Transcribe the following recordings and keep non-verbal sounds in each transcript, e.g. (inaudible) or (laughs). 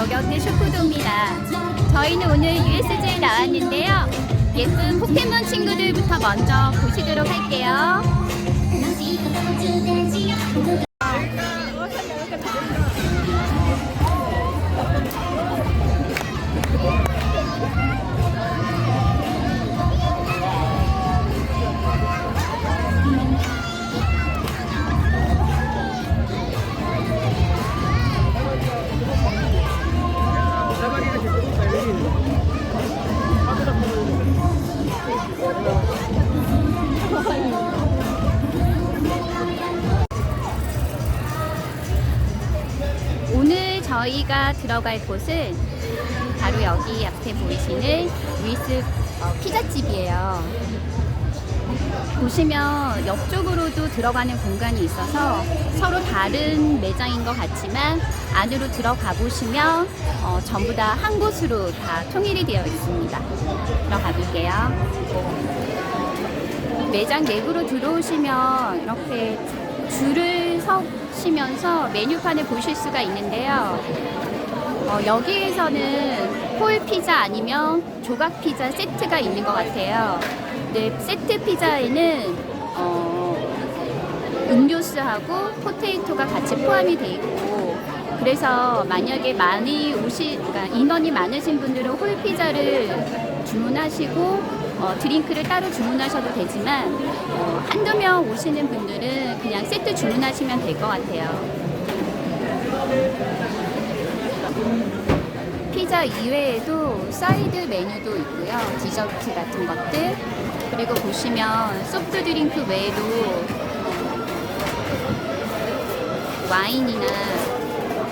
여경대 슈푸드입니다. 저희는 오늘 USJ에 나왔는데요. 예쁜 포켓몬 친구들부터 먼저 보시도록 할게요. 저희가 들어갈 곳은 바로 여기 앞에 보이시는 루이스 어, 피자집이에요. 보시면 옆쪽으로도 들어가는 공간이 있어서 서로 다른 매장인 것 같지만 안으로 들어가 보시면 어, 전부 다 한 곳으로 다 통일이 되어 있습니다. 들어가 볼게요. 매장 내부로 들어오시면 이렇게 줄을 서시면서 메뉴판을 보실 수가 있는데요. 어, 여기에서는 홀 피자 아니면 조각 피자 세트가 있는 것 같아요. 네, 세트 피자에는 어, 음료수하고 포테이토가 같이 포함이 돼 있고 그래서 만약에 많이 오시 그러니까 인원이 많으신 분들은 홀 피자를 주문하시고 어, 드링크를 따로 주문하셔도 되지만 어, 한두 명 오시는 분들은 그냥 세트 주문하시면 될 것 같아요. 피자 이외에도 사이드 메뉴도 있고요. 디저트 같은 것들. 그리고 보시면 소프트 드링크 외에도 와인이나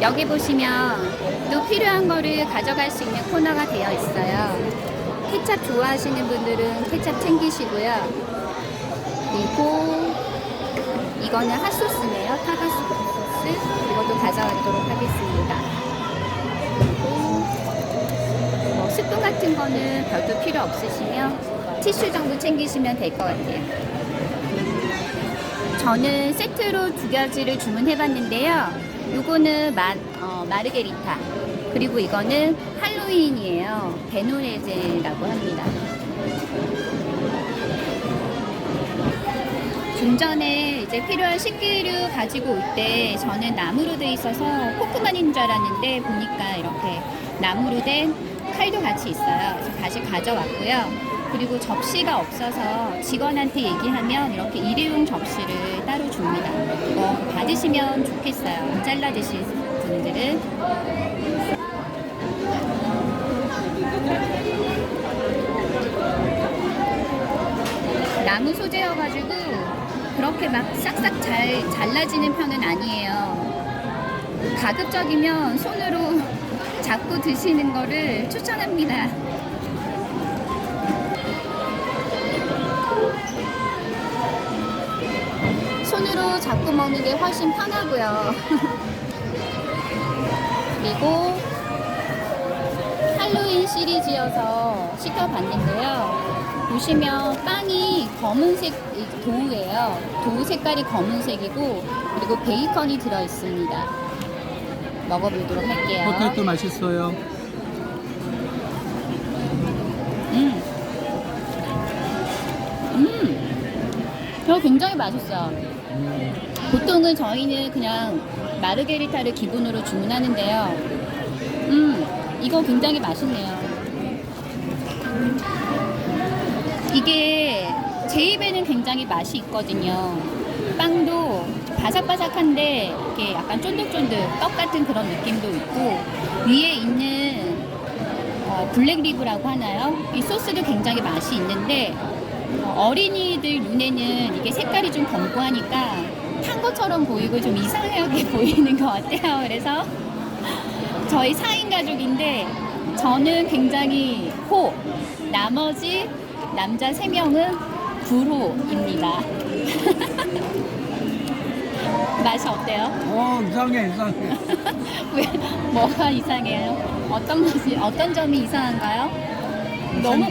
여기 보시면 또 필요한 거를 가져갈 수 있는 코너가 되어 있어요. 케찹 좋아하시는 분들은 케찹 챙기시고요. 그리고 이거는 핫소스네요. 타가스 소스. 이것도 가져가도록 하겠습니다. 그리고 뭐 스프 같은 거는 별도 필요 없으시면 티슈 정도 챙기시면 될 것 같아요. 저는 세트로 두 가지를 주문해봤는데요. 요거는 마, 어, 마르게리타. 그리고 이거는 할로윈이에요. 베노레제라고 합니다. 좀 전에 이제 필요한 식기류 가지고 올 때 저는 나무로 돼 있어서 포크만인 줄 알았는데 보니까 이렇게 나무로 된 칼도 같이 있어요. 그래서 다시 가져왔고요. 그리고 접시가 없어서 직원한테 얘기하면 이렇게 일회용 접시를 따로 줍니다. 이거 받으시면 좋겠어요. 잘라 드실 분들은. 나무 소재여가지고 그렇게 막 싹싹 잘 잘라지는 편은 아니에요. 가급적이면 손으로 (laughs) 잡고 드시는 거를 추천합니다. 손으로 잡고 먹는 게 훨씬 편하고요. (laughs) 그리고 할로윈 시리즈여서 시켜봤는데요. 보시면 빵이 검은색 도우예요. 도우 색깔이 검은색이고 그리고 베이컨이 들어 있습니다. 먹어보도록 할게요. 포테이토 맛있어요. 음. 음. 저 굉장히 맛있어요. 보통은 저희는 그냥 마르게리타를 기본으로 주문하는데요. 음, 이거 굉장히 맛있네요. 이게 제 입에는 굉장히 맛이 있거든요. 빵도 바삭바삭한데 이렇게 약간 쫀득쫀득 떡 같은 그런 느낌도 있고 위에 있는 어, 블랙리브라고 하나요? 이 소스도 굉장히 맛이 있는데 어, 어린이들 눈에는 이게 색깔이 좀 검고하니까 탄 것처럼 보이고 좀 이상하게 (laughs) 보이는 것 같아요. 그래서 저희 4인 가족인데 저는 굉장히 호, 나머지 남자 3명은 불호입니다. (laughs) 맛이 어때요? 어 이상해 이상해. (laughs) 왜 뭐가 이상해요? 어떤 맛이 어떤 점이 이상한가요? 너무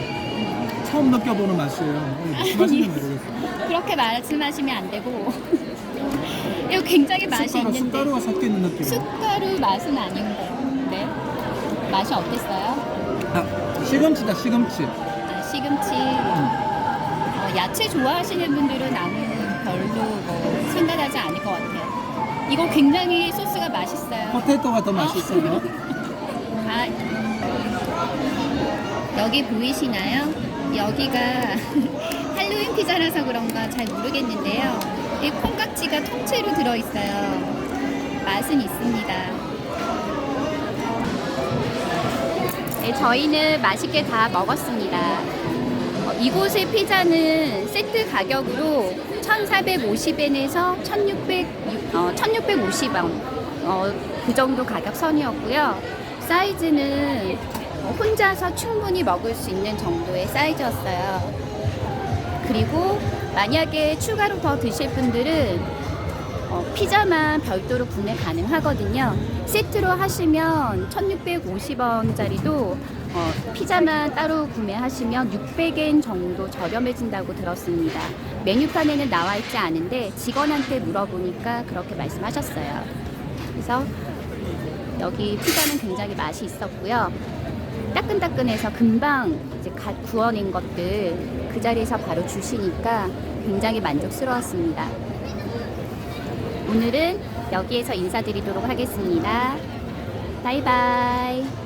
처음 느껴보는 맛이에요. 맛인지 모르겠어요. 그렇게 말씀하시면 안 되고 이거 굉장히 맛이 숟가루, 있는데 숟가루가 섞여 있는 느낌. 숟가루 맛은 아닌데 네 맛이 어땠어요? 아, 시금치다 시금치. 아, 시금치 어, 야채 좋아하시는 분들은 아무 별로 뭐 생각하지 않을 것 같아요. 이거 굉장히 소스가 맛있어요. 포테이토가 더 맛있어요. (laughs) 아, 여기 보이시나요? 여기가 (laughs) 할로윈 피자라서 그런가 잘 모르겠는데요. 이 콩깍지가 통째로 들어있어요. 맛은 있습니다. 네, 저희는 맛있게 다 먹었습니다. 어, 이곳의 피자는 세트 가격으로 1,450엔에서 1,600, 어, 1,650원 어, 그 정도 가격 선이었고요. 사이즈는 어, 혼자서 충분히 먹을 수 있는 정도의 사이즈였어요. 그리고 만약에 추가로 더 드실 분들은 어, 피자만 별도로 구매 가능하거든요. 세트로 하시면 1,650원짜리도 어, 피자만 따로 구매하시면 600엔 정도 저렴해진다고 들었습니다. 메뉴판에는 나와 있지 않은데 직원한테 물어보니까 그렇게 말씀하셨어요. 그래서 여기 피자는 굉장히 맛이 있었고요. 따끈따끈해서 금방 이제 갓 구워낸 것들 그 자리에서 바로 주시니까 굉장히 만족스러웠습니다. 오늘은 여기에서 인사드리도록 하겠습니다. 바이바이.